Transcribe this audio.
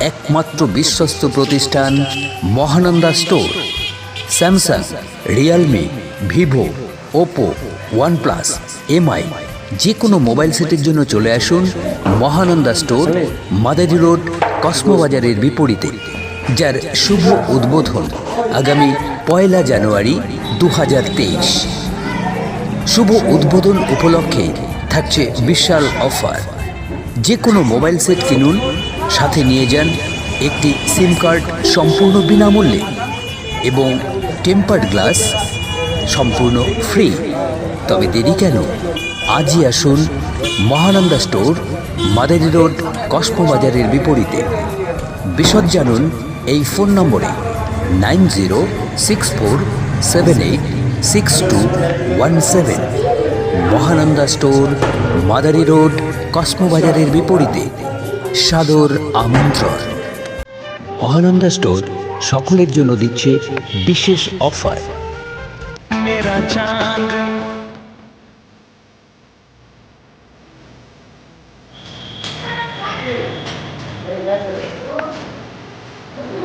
একমাত্র বিশ্বস্ত প্রতিষ্ঠান Mahananda store. Samsung Realme Vivo Oppo OnePlus MI যে কোনো মোবাইল সেটের জন্য চলে আসুন মহানন্দা স্টোর, মাদারি রোড, কসমোবাজারের বিপরীতে, যার শুভ উদ্বোধন আগামী পয়লা জানুয়ারি দু হাজার তেইশ। শুভ উদ্বোধন উপলক্ষে থাকছে বিশাল অফার। যে কোনো মোবাইল সেট কিনুন সাথে নিয়ে যান একটি সিম কার্ড সম্পূর্ণ বিনামূল্যে এবং টেম্পার্ড গ্লাস সম্পূর্ণ ফ্রি। তবে দেরি কেন? আজই আসুন মহানন্দা স্টোর, মাদারি রোড কসমোবাজারের বিপরীতে। বিশদ জানুন এই ফোন নম্বরে nine zero, six four, seven eight, six two one seven. Mahananda store, Madari road কসমোবাজারের বিপরীতে। সাদর আমন্ত্রণ মহানন্দা স্টোর সকলের জন্য দিচ্ছে বিশেষ অফার Thank.